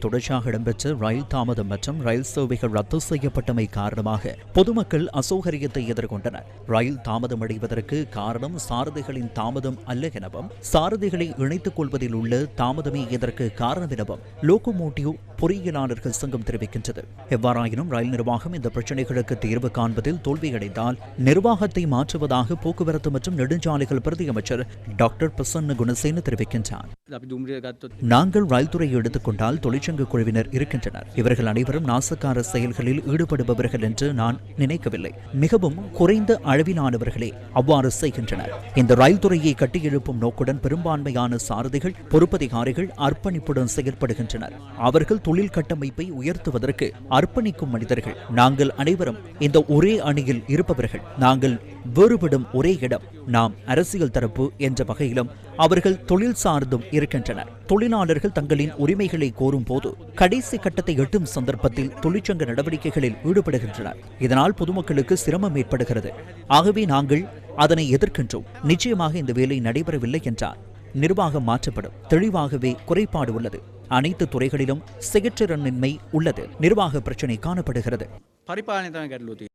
தொடர்ச்சியாக இடம்பெற்ற ரயில் தாமதம் மற்றும் ரயில் சேவைகள் ரத்து செய்யப்பட்டமை காரணமாக பொதுமக்கள் அசௌகரியத்தை எதிர்கொண்டனர். ரயில் தாமதம் அடைவதற்கு காரணம் சாரதிகளின் தாமதம் அல்ல எனவும் சாரதிகளை இணைத்துக் கொள்வதில் உள்ள தாமதமே இதற்கு காரணம் எனவும் லோகோமோட்டிவ் பொறியியலாளர்கள் சங்கம் தெரிவிக்கின்றது. எவ்வாறாயினும் ரயில் நிர்வாகம் இந்த பிரச்சினைகளுக்கு தீர்வு காண்பதில் தோல்வியடைந்தால் நிர்வாகத்தை மாற்றுவதாக போக்குவரத்து மற்றும் நெடுஞ்சாலைகள் பிரதியமைச்சர் டாக்டர் பிரசன்ன குணசேன தெரிவிக்கின்றார். நாங்கள் ரயில்துறை எடுத்துக்கொண்டால் தொழிற்சங்க குழுவினர் இருக்கின்றனர். இவர்கள் அனைவரும் நாசக்கார செயல்களில் ஈடுபடுபவர்கள் என்று நான் நினைக்கவில்லை. மிகவும் குறைந்த அளவிலானவர்களே அவ்வாறு செய்கின்றனர். இந்த ரயில் துறையை கட்டியெழுப்பும் நோக்குடன் பெரும்பான்மையான சாரதிகள் பொறுப்பதிகாரிகள் அர்ப்பணிப்புடன் செயற்படுகின்றனர் அவர்கள் தொழில் கட்டமைப்பை உயர்த்துவதற்கு அர்ப்பணிக்கும் மனிதர்கள். நாங்கள் அனைவரும் இந்த ஒரே அணியில் இருப்பவர்கள். நாங்கள் வேறுபடும் ஒரே இடம். நாம் அரசியல் தரப்பு என்ற வகையிலும் அவர்கள் தொழில் சார்ந்தும் இருக்கின்றனர். தொழிலாளர்கள் தங்களின் உரிமைகளை கோரும் போது கடைசி கட்டத்தை எட்டும் சந்தர்ப்பத்தில் தொழிற்சங்க நடவடிக்கைகளில் ஈடுபடுகின்றனர். இதனால் பொதுமக்களுக்கு சிரமம் ஏற்படுகிறது. ஆகவே நாங்கள் அதனை எதிர்க்கின்றோம். நிச்சயமாக இந்த வேலை நடைபெறவில்லை என்றார் நிர்வாகம் மாற்றப்படும். தெளிவாகவே குறைபாடு உள்ளது. அனைத்து துறைகளிலும் செயற்றிறனின்மை உள்ளது. நிர்வாக பிரச்சினை காணப்படுகிறது. పరిపాలనతమే గట్లుతీ